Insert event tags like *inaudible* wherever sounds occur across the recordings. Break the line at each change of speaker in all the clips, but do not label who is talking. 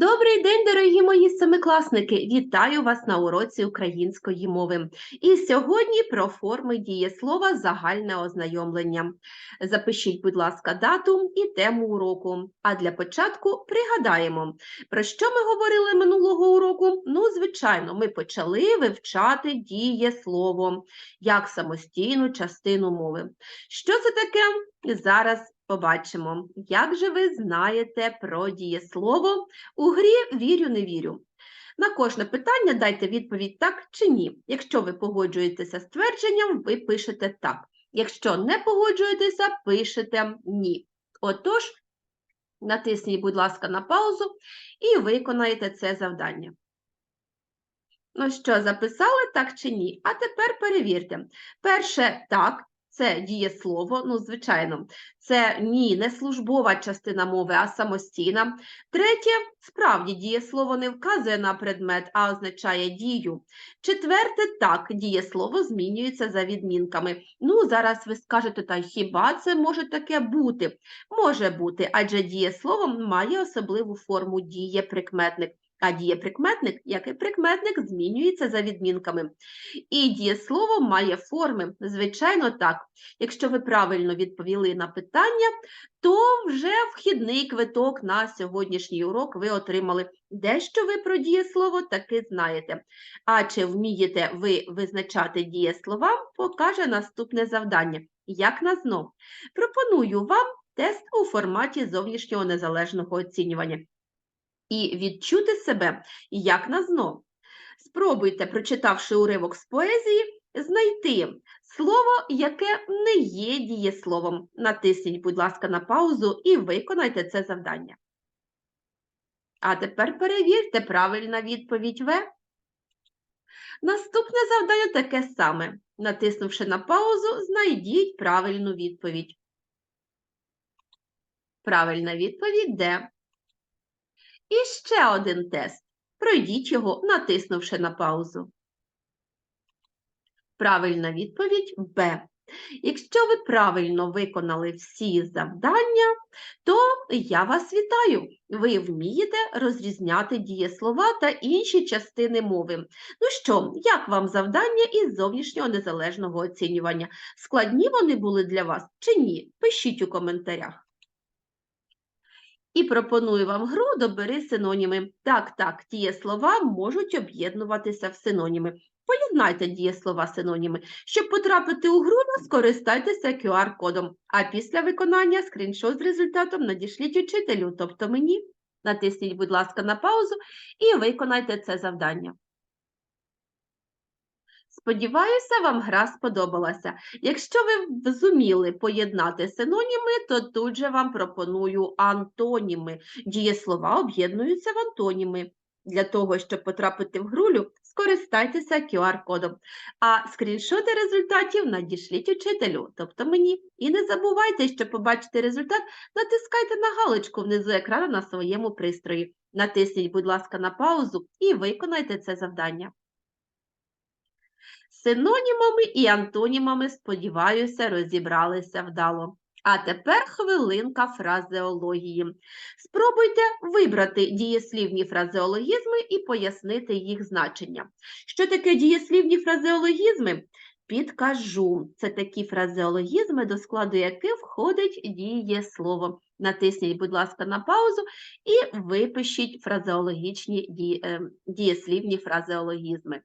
Добрий день, дорогі мої семикласники! Вітаю вас на уроці української мови. І сьогодні про форми дієслова загальне ознайомлення. Запишіть, будь ласка, дату і тему уроку. А для початку пригадаємо, про що ми говорили минулого уроку? Ну, звичайно, ми почали вивчати дієслово як самостійну частину мови. Що це таке? Зараз побачимо. Як же ви знаєте про дієслово? У грі вірю, не вірю. На кожне питання дайте відповідь так чи ні. Якщо ви погоджуєтеся з твердженням, ви пишете так. Якщо не погоджуєтеся, пишете ні. Отож, натисніть, будь ласка, на паузу і виконайте це завдання. Ну що, записали так чи ні? А тепер перевірте. Перше так, це дієслово, ну, звичайно, це ні, не службова частина мови, а самостійна. Третє, справді дієслово не вказує на предмет, а означає дію. Четверте, так, дієслово змінюється за відмінками. Ну, зараз ви скажете, та хіба це може таке бути? Може бути, адже дієслово має особливу форму дієприкметник. А дієприкметник, як і прикметник, змінюється за відмінками. І дієслово має форми. Звичайно, так. Якщо ви правильно відповіли на питання, то вже вхідний квиток на сьогоднішній урок ви отримали. Дещо ви про дієслово таки знаєте. А чи вмієте ви визначати дієслова, покаже наступне завдання. Як на знов. Пропоную вам тест у форматі зовнішнього незалежного оцінювання і відчути себе як на знов. Спробуйте, прочитавши уривок з поезії, знайти слово, яке не є дієсловом. Натисніть, будь ласка, на паузу і виконайте це завдання. А тепер перевірте правильна відповідь В. Наступне завдання таке саме. Натиснувши на паузу, знайдіть правильну відповідь. Правильна відповідь Д. І ще один тест. Пройдіть його, натиснувши на паузу. Правильна відповідь Б. Якщо ви правильно виконали всі завдання, то я вас вітаю. Ви вмієте розрізняти дієслова та інші частини мови. Ну що, як вам завдання із зовнішнього незалежного оцінювання? Складні вони були для вас чи ні? Пишіть у коментарях. І пропоную вам гру «Добери синоніми. Так, так, дієслова можуть об'єднуватися в синоніми. Поєднайте дієслова синоніми. Щоб потрапити у гру, скористайтеся QR-кодом. А після виконання скріншот з результатом надішліть учителю, тобто мені. Натисніть, будь ласка, на паузу і виконайте це завдання. Сподіваюся, вам гра сподобалася. Якщо ви зуміли поєднати синоніми, то тут же вам пропоную антоніми. Дієслова об'єднуються в антоніми. Для того, щоб потрапити в грулю, скористайтеся QR-кодом. А скріншоти результатів надішліть учителю, тобто мені. І не забувайте, щоб побачити результат, натискайте на галочку внизу екрану на своєму пристрої. Натисніть, будь ласка, на паузу і виконайте це завдання. Синонімами і антонімами, сподіваюся, розібралися вдало. А тепер хвилинка фразеології. Спробуйте вибрати дієслівні фразеологізми і пояснити їх значення. Що таке дієслівні фразеологізми? Підкажу. Це такі фразеологізми, до складу яких входить дієслово. Натисніть, будь ласка, на паузу і випишіть фразеологічні дієслівні фразеологізми.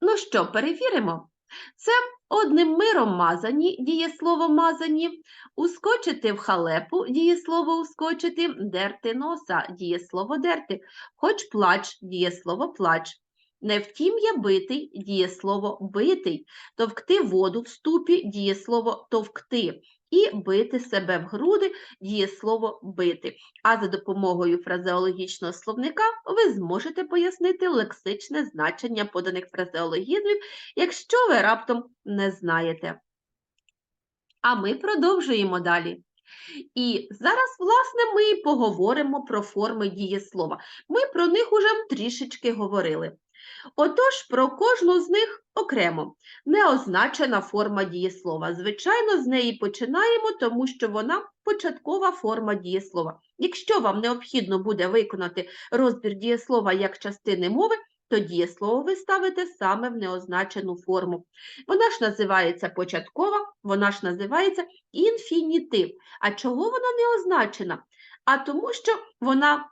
Ну що, перевіримо? Це одним миром мазані, дієслово мазані, ускочити в халепу, дієслово ускочити, дерти носа, дієслово дерти, хоч плач, дієслово плач. Не втім я битий, дієслово битий, товкти воду в ступі, дієслово товкти, і бити себе в груди дієслово бити. А за допомогою фразеологічного словника ви зможете пояснити лексичне значення поданих фразеологізмів, якщо ви раптом не знаєте. А ми продовжуємо далі. І зараз, власне, ми поговоримо про форми дієслова. Ми про них уже трішечки говорили. Отож, про кожну з них окремо неозначена форма дієслова. Звичайно, з неї починаємо, тому що вона початкова форма дієслова. Якщо вам необхідно буде виконати розбір дієслова як частини мови, то дієслово ви ставите саме в неозначену форму. Вона ж називається початкова, вона ж називається інфінітив. А чого вона не означена? А тому, що вона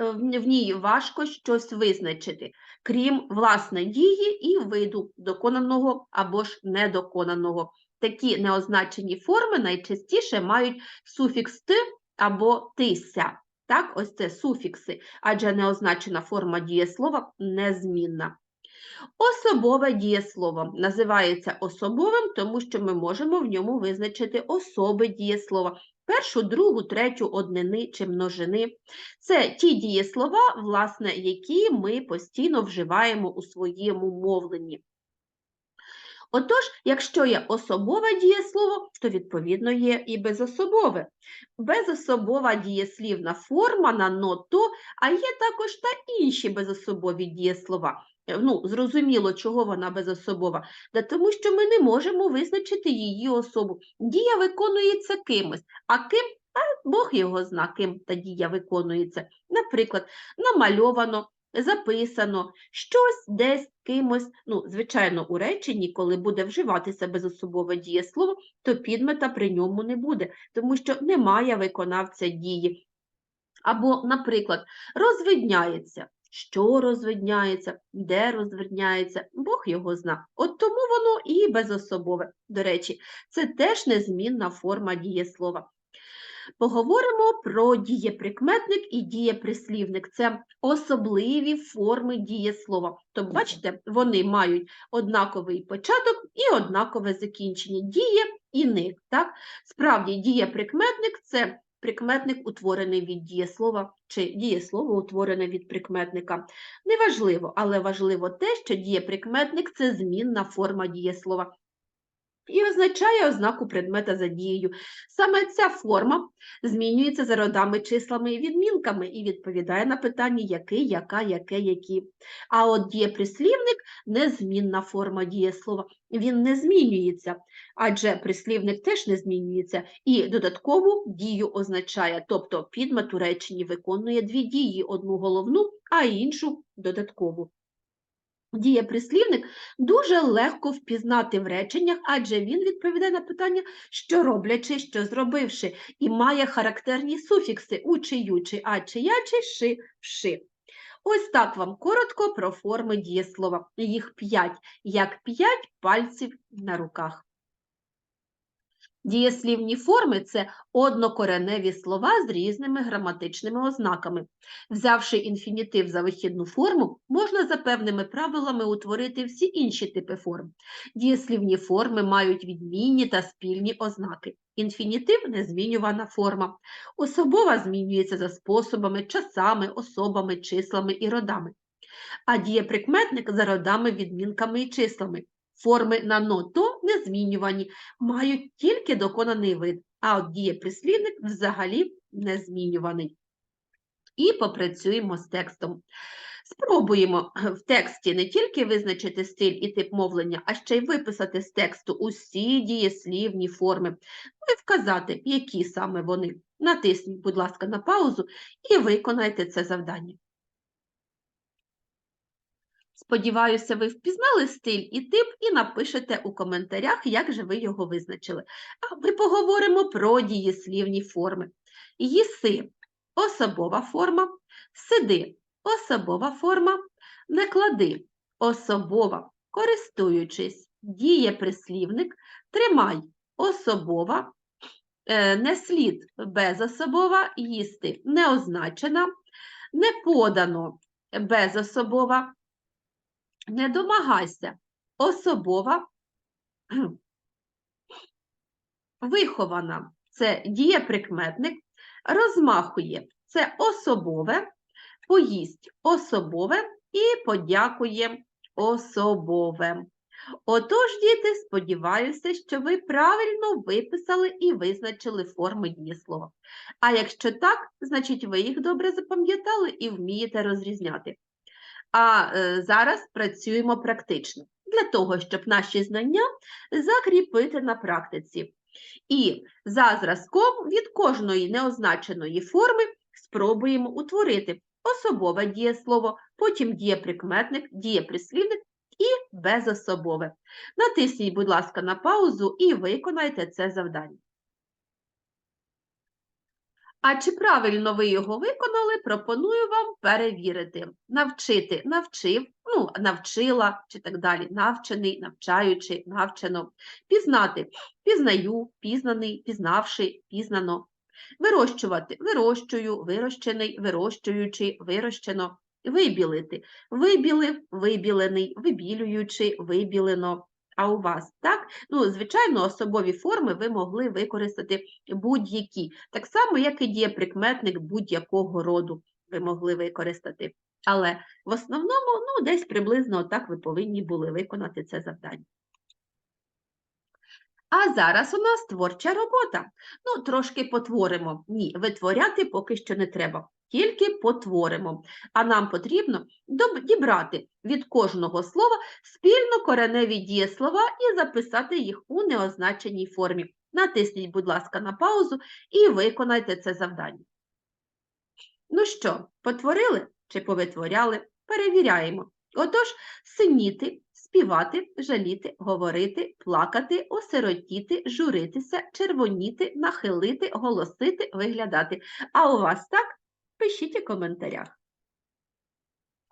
в в ній важко щось визначити, крім власне дії і виду доконаного або ж недоконаного. Такі неозначені форми найчастіше мають суфікс «т» або «тися». Так, ось це суфікси, адже неозначена форма дієслова незмінна. Особове дієслово називається особовим, тому що ми можемо в ньому визначити особи дієслова. Першу, другу, третю однини чи множини. Це ті дієслова, власне, які ми постійно вживаємо у своєму мовленні. Отож, якщо є особове дієслово, то відповідно є і безособове. Безособова дієслівна форма на ното, а є також та інші безособові дієслова. Е, Ну, зрозуміло, чого вона безособова, да тому що ми не можемо визначити її особу. Дія виконується кимось, а ким а Бог його зна, ким та дія виконується. Наприклад, намальовано, записано, щось десь кимось. Ну, звичайно, у реченні, коли буде вживатися безособове дієслово, то підмета при ньому не буде, тому що немає виконавця дії. Або, наприклад, розвидняється. Що розвидняється, де розвидняється, Бог його зна. От тому воно і безособове. До речі, це теж незмінна форма дієслова. Поговоримо про дієприкметник і дієприслівник. Це особливі форми дієслова. Тобто, бачите, вони мають однаковий початок і однакове закінчення. Діє і ник. Так? Справді, дієприкметник це прикметник, утворений від дієслова, чи дієслово утворене від прикметника. Неважливо, але важливо те, що дієприкметник – це змінна форма дієслова і означає ознаку предмета за дією. Саме ця форма змінюється за родами, числами і відмінками і відповідає на питання який, яка, яке, які. А от дієприслівник – незмінна форма дієслова. Він не змінюється, адже прислівник теж не змінюється і додаткову дію означає, тобто підмет у реченні виконує дві дії, одну головну, а іншу додаткову. Дієприслівник дуже легко впізнати в реченнях, адже він відповідає на питання, що роблячи, що зробивши, і має характерні суфікси у чиючи, а чиячи, ши, вши. Ось так вам коротко про форми дієслова. Їх п'ять, як п'ять пальців на руках. Дієслівні форми це однокореневі слова з різними граматичними ознаками. Взявши інфінітив за вихідну форму, можна за певними правилами утворити всі інші типи форм. Дієслівні форми мають відмінні та спільні ознаки. Інфінітив – незмінювана форма. Особова змінюється за способами, часами, особами, числами і родами. А дієприкметник за родами, відмінками і числами. Форми на ното незмінювані, мають тільки доконаний вид, а от дієприслівник взагалі незмінюваний. І попрацюємо з текстом. Спробуємо в тексті не тільки визначити стиль і тип мовлення, а ще й виписати з тексту усі дієслівні форми, ну і вказати, які саме вони. Натисніть, будь ласка, на паузу і виконайте це завдання. Сподіваюся, ви впізнали стиль і тип і напишете у коментарях, як же ви його визначили. А ми поговоримо про дієслівні форми. Їси – особова форма, сиди – особова форма, не клади – особова, користуючись, дієприслівник, тримай – особова, е, не слід – безособова, їсти – неозначена, не подано – безособова, не домагайся. Особова *clears throat* вихована це дієприкметник, розмахує це особове, поїсть особове і подякує особове. Отож, діти, сподіваюся, що ви правильно виписали і визначили форми дієслова. А якщо так, значить ви їх добре запам'ятали і вмієте розрізняти. А е, зараз працюємо практично для того, щоб наші знання закріпити на практиці. І за зразком від кожної неозначеної форми спробуємо утворити особове дієслово, потім дієприкметник, дієприслівник і безособове. Натисніть, будь ласка, на паузу і виконайте це завдання. А чи правильно ви його виконали, пропоную вам перевірити. Навчити, навчив, ну, навчила чи так далі, навчений, навчаючи, навчено. Пізнати, пізнаю, пізнаний, пізнавши, пізнано. Вирощувати, вирощую, вирощений, вирощуючи, вирощено. Вибілити, вибілив, вибілений, вибілюючи, вибілено. А у вас, так? Ну, звичайно, особові форми ви могли використати будь-які. Так само, як і дієприкметник будь-якого роду ви могли використати. Але в основному, ну, десь приблизно так ви повинні були виконати це завдання. А зараз у нас творча робота. Ну, трошки потворимо. Ні, витворяти поки що не треба, тільки потворимо. А нам потрібно дібрати від кожного слова спільно кореневі дієслова і записати їх у неозначеній формі. Натисніть, будь ласка, на паузу і виконайте це завдання. Ну що, потворили чи повитворяли? Перевіряємо. Отож, синіти, співати, жаліти, говорити, плакати, осиротіти, журитися, червоніти, нахилити, голосити, виглядати. А у вас так? Пишіть у коментарях.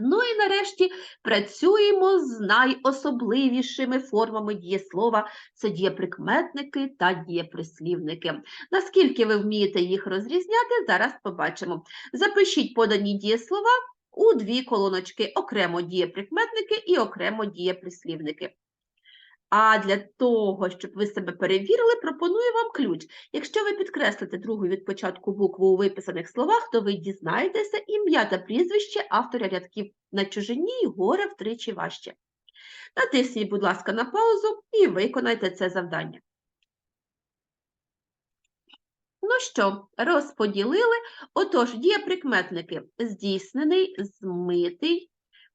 Ну і нарешті працюємо з найособливішими формами дієслова це дієприкметники та дієприслівники. Наскільки ви вмієте їх розрізняти, зараз побачимо. Запишіть подані дієслова у дві колоночки, окремо дієприкметники і окремо дієприслівники. А для того, щоб ви себе перевірили, пропоную вам ключ. Якщо ви підкреслите другу від початку букву у виписаних словах, то ви дізнаєтеся ім'я та прізвище автора рядків на чужині й горе втричі важче. Натисніть, будь ласка, на паузу і виконайте це завдання. Ну що, розподілили. Отож, дієприкметники здійснений, змитий,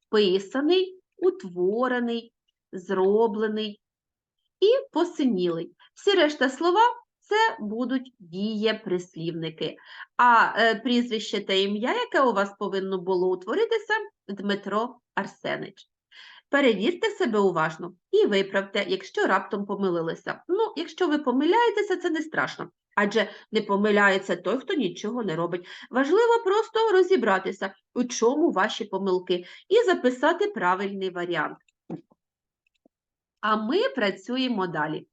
писаний, утворений, зроблений і посинілий. Всі решта слова це будуть дієприслівники. А е, прізвище та ім'я, яке у вас повинно було утворитися, Дмитро Арсенич. Перевірте себе уважно і виправте, якщо раптом помилилися. Ну, якщо ви помиляєтеся, це не страшно. Адже не помиляється той, хто нічого не робить. Важливо просто розібратися, у чому ваші помилки, і записати правильний варіант. А ми працюємо далі.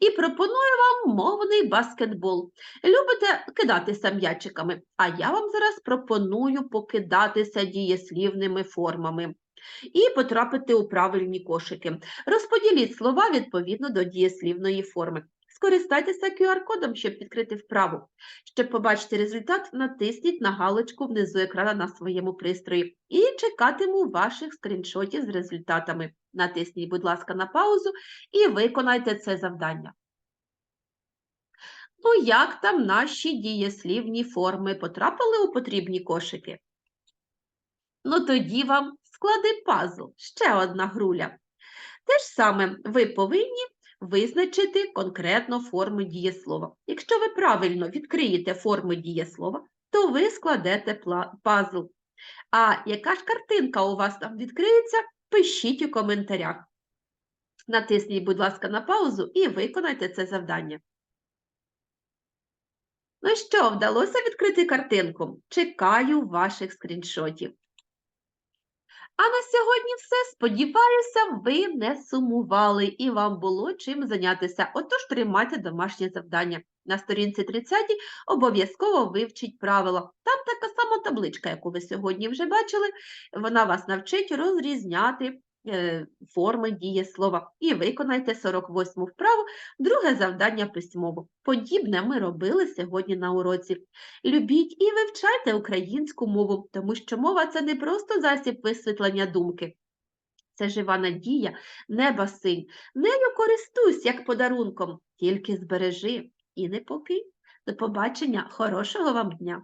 І пропоную вам мовний баскетбол. Любите кидатися м'ячиками, а я вам зараз пропоную покидатися дієслівними формами і потрапити у правильні кошики. Розподіліть слова відповідно до дієслівної форми. Скористайтеся QR-кодом, щоб відкрити вправу. Щоб побачити результат, натисніть на галочку внизу екрана на своєму пристрої і чекатиму ваших скріншотів з результатами. Натисніть, будь ласка, на паузу і виконайте це завдання. Ну, як там наші дієслівні форми потрапили у потрібні кошики? Ну, тоді вам склади пазл, ще одна груля. Те ж саме ви повинні визначити конкретно форми дієслова. Якщо ви правильно відкриєте форми дієслова, то ви складете пазл. А яка ж картинка у вас там відкриється, пишіть у коментарях. Натисніть, будь ласка, на паузу і виконайте це завдання. Ну що, вдалося відкрити картинку? Чекаю ваших скріншотів. А на сьогодні все. Сподіваюся, ви не сумували і вам було чим зайнятися. Отож, тримайте домашнє завдання. На сторінці 30 обов'язково вивчіть правила. Там така сама табличка, яку ви сьогодні вже бачили. Вона вас навчить розрізняти форми дієслова. І виконайте 48 вправу, друге завдання письмово. Подібне ми робили сьогодні на уроці. Любіть і вивчайте українську мову, тому що мова це не просто засіб висвітлення думки. Це жива надія, неба синь. Нею користуйся як подарунком, тільки збережи і не покинь. До побачення, хорошого вам дня!